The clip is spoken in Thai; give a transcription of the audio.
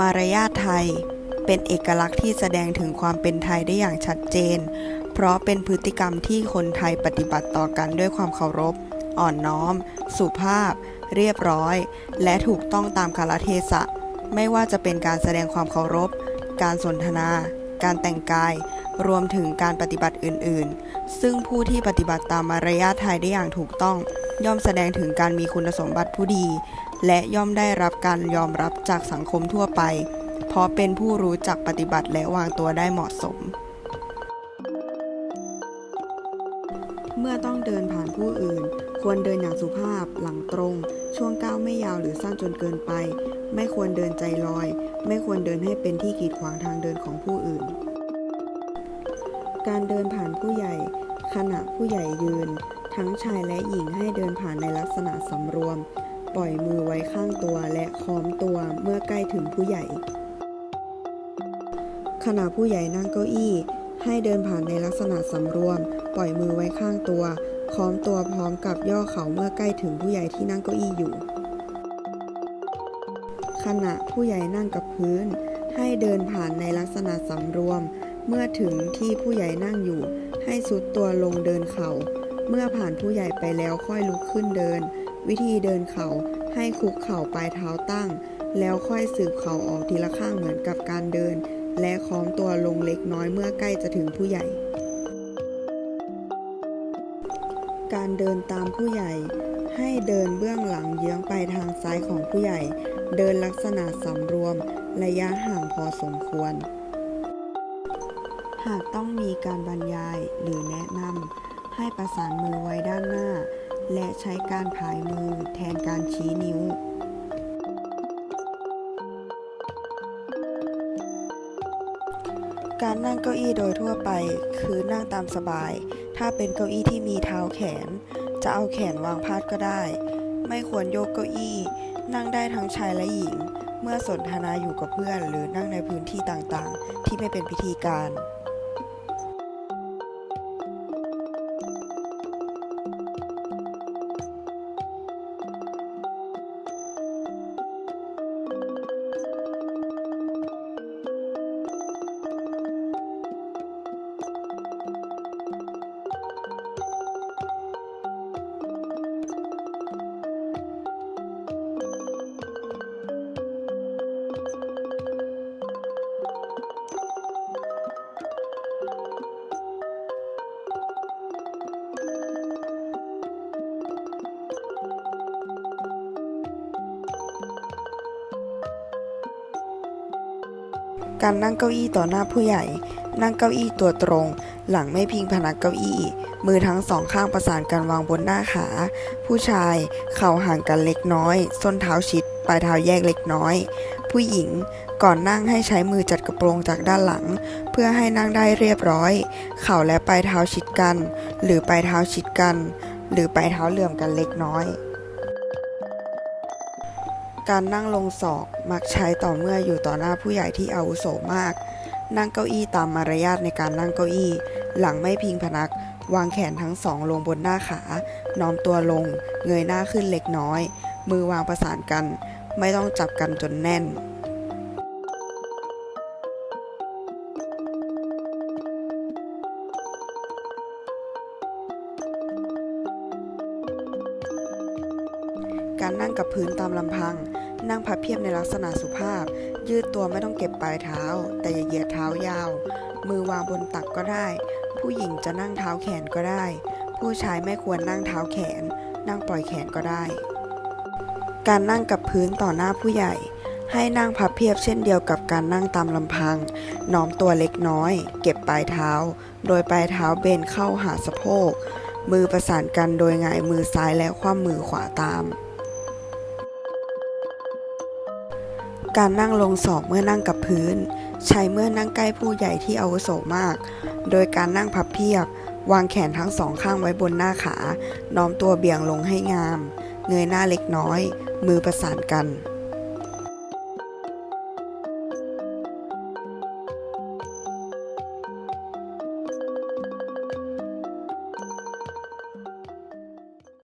มารยาทไทย เป็นเอกลักษณ์ที่แสดงถึงความเป็นไทยได้อย่างชัดเจน เพราะเป็นพฤติกรรมที่คนไทยปฏิบัติต่อกันด้วยความเคารพ อ่อนน้อม สุภาพ เรียบร้อย และถูกต้องตามกาลเทศะ ไม่ว่าจะเป็นการแสดงความเคารพ การสนทนา การแต่งกาย รวมถึงการปฏิบัติอื่น ๆ ซึ่งผู้ที่ปฏิบัติตามมารยาทไทยได้อย่างถูกต้องย่อมแสดงถึงการมีคุณสมบัติผู้ดี และย่อมได้รับการยอมรับจากสังคมทั่วไป เพราะเป็นผู้รู้จักปฏิบัติและวางตัวได้เหมาะสม เมื่อต้องเดินผ่านผู้อื่น ควรเดินอย่างสุภาพ หลังตรง ช่วงก้าวไม่ยาวหรือสั้นจนเกินไป ไม่ควรเดินใจลอย ไม่ควรเดินให้เป็นที่กีดขวางทางเดินของผู้อื่น การเดินผ่านผู้ใหญ่ ขณะผู้ใหญ่ยืน ทั้งชายและหญิงให้เดินผ่านในลักษณะสำรวม ปล่อยมือไว้ข้างตัวและค้อมตัวเมื่อใกล้ถึงผู้ใหญ่ ขณะผู้ใหญ่นั่งเก้าอี้ ให้เดินผ่านในลักษณะสำรวม ปล่อยมือไว้ข้างตัวค้อมตัวพร้อมกับย่อเข่าเมื่อใกล้ถึงผู้ใหญ่ที่นั่งเก้าอี้อยู่ ขณะผู้ใหญ่นั่งกับพื้น ให้เดินผ่านในลักษณะสำรวม เมื่อถึงที่ผู้ใหญ่นั่งอยู่ ให้สุดตัวลงเดินเข่าเมื่อผ่านผู้ใหญ่ไปแล้วค่อยลุกขึ้นเดิน วิธีเดินเข่าให้คุกเข่าปลายเท้าตั้ง แล้วค่อยสืบเข่าออกทีละข้างเหมือนกับการเดิน และค้อมตัวลงเล็กน้อยเมื่อใกล้จะถึงผู้ใหญ่ การเดินตามผู้ใหญ่ ให้เดินเบื้องหลังเยื้องไปทางซ้ายของผู้ใหญ่ เดินลักษณะสำรวม ระยะห่างพอสมควร หากต้องมีการบรรยายหรือแนะนำให้ประสานมือไว้ด้านหน้า และใช้การผายมือแทนการชี้นิ้ว การนั่งเก้าอี้โดยทั่วไปคือนั่งตามสบาย ถ้าเป็นเก้าอี้ที่มีเท้าแขน จะเอาแขนวางพาดก็ได้ ไม่ควรโยกเก้าอี้ นั่งได้ทั้งชายและหญิง เมื่อสนทนาอยู่กับเพื่อน หรือนั่งในพื้นที่ต่างๆ ที่ไม่เป็นพิธีการ การนั่งเก้าอี้ต่อหน้าผู้ใหญ่ นั่งเก้าอี้ตัวตรง หลังไม่พิงพนักเก้าอี้ มือทั้งสองข้างประสานกันวางบนหน้าขา ผู้ชาย เข่าห่างกันเล็กน้อย ส้นเท้าชิด ปลายเท้าแยกเล็กน้อย ผู้หญิงก่อนนั่งให้ใช้มือจัดกระโปรงจากด้านหลัง เพื่อให้นั่งได้เรียบร้อย เข่าและปลายเท้าชิดกัน หรือปลายเท้าชิดกัน หรือปลายเท้าเหลื่อมกันเล็กน้อย การนั่งลงศอกมักใช้ต่อเมื่ออยู่ต่อหน้าผู้ใหญ่ที่อาวุโสมาก นั่งเก้าอี้ตามมารยาทในการนั่งเก้าอี้ หลังไม่พิงพนัก วางแขนทั้งสองลงบนหน้าขา น้อมตัวลง เงยหน้าขึ้นเล็กน้อย มือวางประสานกัน ไม่ต้องจับกันจนแน่น การนั่งกับพื้นตามลำพัง นั่งพับเพียบในลักษณะสุภาพ ยืดตัวไม่ต้องเก็บปลายเท้า แต่อย่าเหยียดเท้ายาว มือวางบนตักก็ได้ ผู้หญิงจะนั่งเท้าแขนก็ได้ ผู้ชายไม่ควรนั่งเท้าแขน นั่งปล่อยแขนก็ได้ การนั่งกับพื้นต่อหน้าผู้ใหญ่ ให้นั่งพับเพียบเช่นเดียวกับการนั่งตามลำพังน้อมตัวเล็กน้อย เก็บปลายเท้า โดยปลายเท้าเบนเข้าหาสะโพกมือประสานกันโดยหงายมือซ้ายและคว่ำมือขวาตาม การนั่งลงศอกเมื่อนั่งกับพื้น ใช้เมื่อนั่งใกล้ผู้ใหญ่ที่อาวุโสมาก โดยการนั่งพับเพียบ วางแขนทั้งสองข้างไว้บนหน้าขา น้อมตัวเบี่ยงลงให้งาม เงยหน้าเล็กน้อย มือประสานกัน